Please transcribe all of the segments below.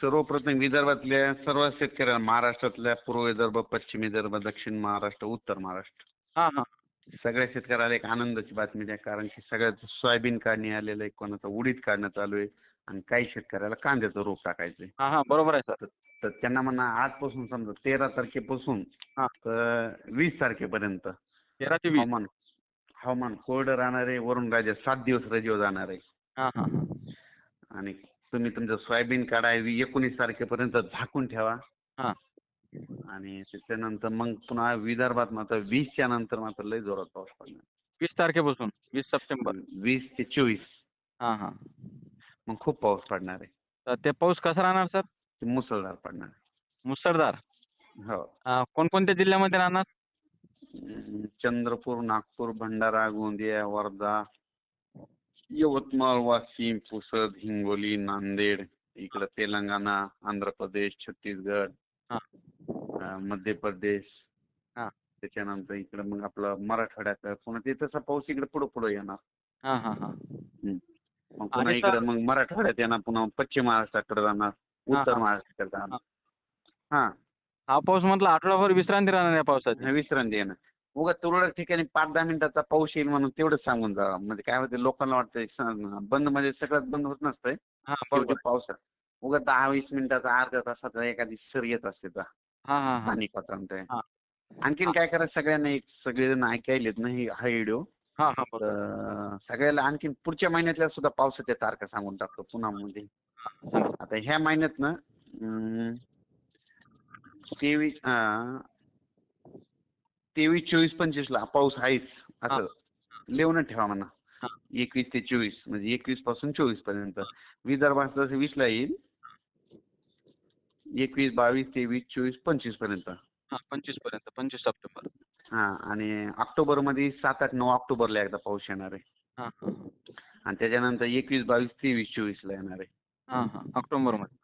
सर्वप्रथम विदर्भातल्या सर्व शेतकऱ्यांना महाराष्ट्रातल्या पूर्व विदर्भ पश्चिम विदर्भ दक्षिण महाराष्ट्र उत्तर महाराष्ट्र. हां हां. सगळ्या शेतकऱ्याला एक आनंदाची बातमी द्या कारण की सगळ्यात सोयाबीन काढणी आलेलं आहे कोणाचं उडीद काढणं चालू आहे आणि काही शेतकऱ्याला कांद्याचं रोप टाकायचं आहे हां हां बरोबर आहे सर. तर त्यांना म्हणा आजपासून समजा तेरा तारखेपासून हां. तर वीस तारखेपर्यंत तेरा ते वीस. हवामान हवामान कोरडं राहणार आहे वरून राजा सात दिवस रजेवर जाणार आहे. हां हां हां. आणि तुम्ही तुमचं सोयाबीन काढा एकोणीस तारखेपर्यंत झाकून ठेवा. हां. आणि त्याच्यानंतर मग पुन्हा विदर्भात मात्र वीसच्या नंतर मात्र लय जोरात पाऊस पडणार. वीस तारखेपासून वीस सप्टेंबर. वीस ते चोवीस. हां हां. मग खूप पाऊस पडणार आहे. तर ते पाऊस कसा राहणार सर? ते मुसळधार पडणार. मुसळधार? हो. अं, कोणकोणत्या जिल्ह्यामध्ये राहणार? चंद्रपूर नागपूर भंडारा गोंदिया वर्धा यवतमाळ वाशिम पुसद हिंगोली नांदेड इकडं तेलंगणा आंध्र प्रदेश छत्तीसगड हां. अं, मध्य प्रदेश हां. त्याच्यानंतर इकडं मग आपलं मराठवाड्यात पुन्हा ते तसा पाऊस इकडे पुढे पुढे येणार हां हां हां हं. मग पुन्हा आणि इकडे मग मराठवाड्यात येणार पुन्हा पश्चिम महाराष्ट्राकडे जाणार उत्तर हां. महाराष्ट्राकडे जाणार हां हा पाऊस म्हटलं आठवडाभर विश्रांती राहणार या पावसाची हा, विश्रांती येणार उगा तुरळक ठिकाणी पाच दहा मिनिटाचा पाऊस येईल म्हणून तेवढंच सांगून जा. म्हणजे काय होते लोकांना वाटतंय स- बंद म्हणजे सगळ्यात बंद होत नसतंय. हां पावसात. उगा दहा वीस मिनिटाचा अर्ध्या तासाचा एखादी सर येत असते तर. हां हां हां. पाणी पात्रांत. आणखीन काय करायचं सगळ्यांना एक सगळेजण ऐकायलेत ना ही हा व्हिडिओ. सगळ्याला आणखीन पुढच्या महिन्यातल्या सुद्धा पावसाच्या तारखा सांगून टाकतो पुन्हा सांगा. आता ह्या महिन्यात ना तेवीस तेवीस चोवीस पंचवीस ला पाऊस आहेच. असं. लिहून ठेवा म्हणा. एकवीस ते चोवीस म्हणजे एकवीसपासून चोवीसपर्यंत. विदर्भात जसं वीस ला येईल. एकवीस बावीस तेवीस चोवीस पंचवीसपर्यंत. हां पंचवीसपर्यंत. पंचवीस सप्टेंबर. हा आणि ऑक्टोबरमध्ये सात आठ नऊ ऑक्टोबरला एकदा पाऊस येणार आहे. आणि त्याच्यानंतर एकवीस बावीस तेवीस चोवीस ला येणार आहे. हां. ऑक्टोबरमध्ये.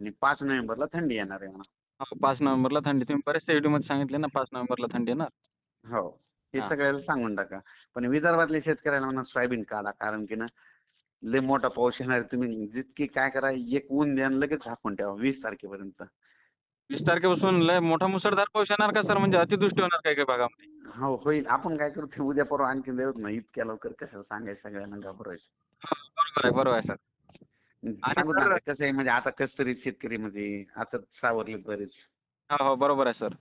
आणि पाच नोव्हेंबरला थंडी येणार आहे म्हणा. हो पाच नोव्हेंबरला थंडी. तुम्ही बऱ्याचशा व्हिडिओमध्ये सांगितले ना पाच नोव्हेंबरला थंडी येणार. हो हे हां. सगळ्याला सांगून टाका. पण विदर्भातल्या शेतकऱ्याला म्हणा सोयाबीन काढा. कारण की ना लय मोठा पाऊस येणार आहे. तुम्ही जितकी काय करा एक ऊन द्या आणि लगेच झाकून ठेवा वीस तारखेपर्यंत. वीस तारखेपासून लय मोठा मुसळधार पाऊस येणार का सर? म्हणजे अतिवृष्टी होणार काही काही भागामध्ये? हो होईल. आपण काय करू ते उद्या परवा आणखी देऊत ना इतक्या लवकर कसं सांगायचं सगळ्यांना घाबरायचं बरोबर आहे बरोबर आहे सर. कसं आहे म्हणजे आता कसं तरी शेतकरी म्हणजे आता सावरले बरेच. हो हो बरोबर आहे सर.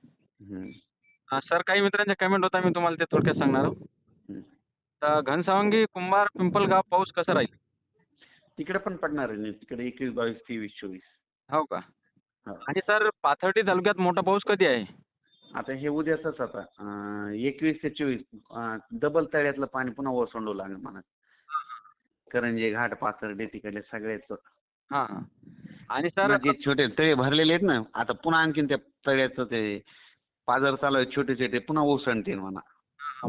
अं, सर काही मित्रांचे कमेंट होता मी तुम्हाला ते थोडक्यात सांगणार आहो. हम्म. तर घनसावंगी कुंभार पिंपलगाव पाऊस कसा राहील? तिकडे पण पडणार आहे ना तिकडे एकवीस बावीस तेवीस चोवीस. हो का? हो. आणि सर पाथर्डी तालुक्यात मोठा पाऊस कधी आहे? आता हे उद्याच आता. एकवीस ते चोवीस. डबल तळ्यातलं पाणी पुन्हा ओसंडू लागेल म्हणा करंजे घाट पाथर्डे तिकडले सगळेच. हां. हां. आणि सर जे छोटे तळे भरलेले आहेत ना आता पुन्हा आणखीन त्या तळ्याचं ते पाझर चालू आहे छोटे छोटे पुन्हा ओसंडतील म्हणा.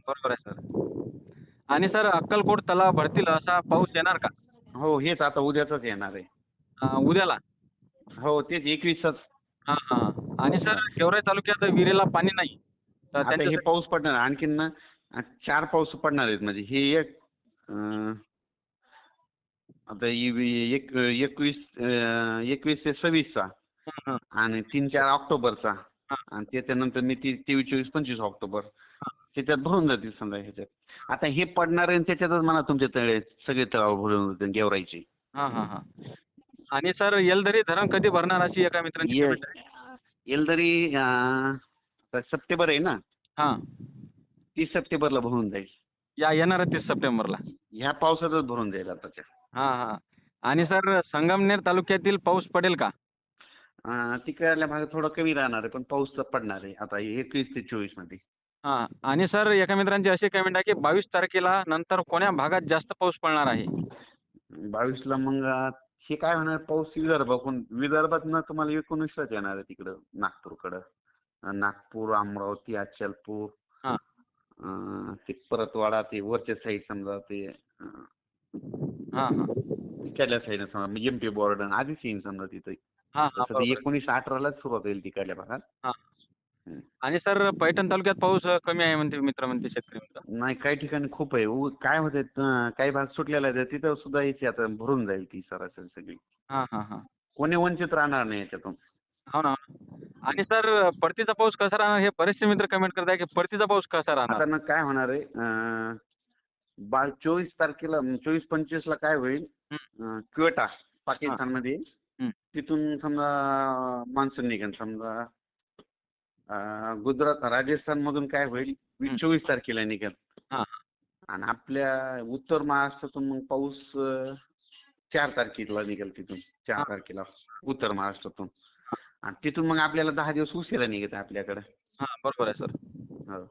बरोबर आहे सर. आणि सर अक्कलकोट तलाव भरतील असा पाऊस येणार का? हो हेच आता उद्याच येणार आहे. अं, उद्याला? हो तेच एकवीसच हां हां. आणि सर गेवराई तालुक्यात विहिरीला पाणी नाही. तर आता हे त्यांच्यासाठी- पाऊस पडणार आणखीन ना आ, चार पाऊस पडणार आहेत. म्हणजे हे एक अं, आता एक एकवीस अं, एकवीस ते सव्वीसचा हां. आणि तीन चार ऑक्टोबरचा. आणि त्याच्यानंतर मी ती तेवीस चोवीस पंचवीस ऑक्टोबर. त्याच्यात भरून जातील समजा ह्याच्यात. आता हे पडणार आहे आणि त्याच्यातच म्हणा तुमचे तळे सगळे तलाव भरून जातील गेवराईचे. हां हां हां. आणि सर येलदरी धरण कधी भरणार अशी एका मित्रांची ये- comment आहे. येलदरी अं, आता सप्टेंबर आहे ना? हां. तीस सप्टेंबरला भरून जाईल. या येणार तीस सप्टेंबरला. ह्या पावसातच भरून जाईल आताच्या. हां हां. आणि सर संगमनेर तालुक्यातील पाऊस पडेल का? अं, तिकडल्या भागात थोडं कमी राहणार आहे पण पाऊस तर पडणार आहे. आता एकवीस ते चोवीसमध्ये. हां. आणि सर एका मित्रांची अशी कमेंट आहे की बावीस तारखेला नंतर कोण्या भागात जास्त पाऊस पडणार आहे? बावीसला मग अं, हे काय होणार पाऊस विदर्भ कोण विदर्भात तुम्हाला एकोणीसलाच येणार आहे तिकडं नागपूरकडं. अं, नागपूर अमरावती अचलपूर. हां. अं, ते परतवाडा ते वरच्या साईड समजा ते अं, हां हां. तिकडल्या साईडला समजा एम पी बॉर्डर आधीच येईन समजा तिथं. हां हां तसं ते बरोबर. एकोणीस अठरालाच सुरुवात होईल तिकडल्या भागात. हां. आणि सर पैठण तालुक्यात पाऊस अ, कमी आहे म्हणते मित्र म्हणते शेतकरी मित्र. नाही काही ठिकाणी खूप आहे. उ- काय होते काही भाग सुटलेला आहे तिथं सुद्धा याची आता भरून जाईल ती सरासरी सगळी. हां हां हां. कोणी वंचित राहणार नाही याच्यातून. हो ना. हो ना. आणि सर परतीचा पाऊस कसा राहणार हे बरेचसे मित्र कमेंट करत आहे की परतीचा पाऊस कसा राहणार? आता ना काय होणार आहे अं, चोवीस तारखेला चोवीस पंचवीस ला काय होईल? क्वेटा पाकिस्तानमध्ये. तिथून समजा मान्सून निघेल. समजा गुजरात राजस्थान मधून काय होईल? वीस. चोवीस तारखेला निघेल. आणि आपल्या उत्तर महाराष्ट्रातून मग पाऊस चार तारखेला निघेल तिथून. चार. तारखेला उत्तर महाराष्ट्रातून. आणि तिथून मग आपल्याला दहा दिवस उशिरा निघत आपल्याकडे. बरोबर आहे सर. हो.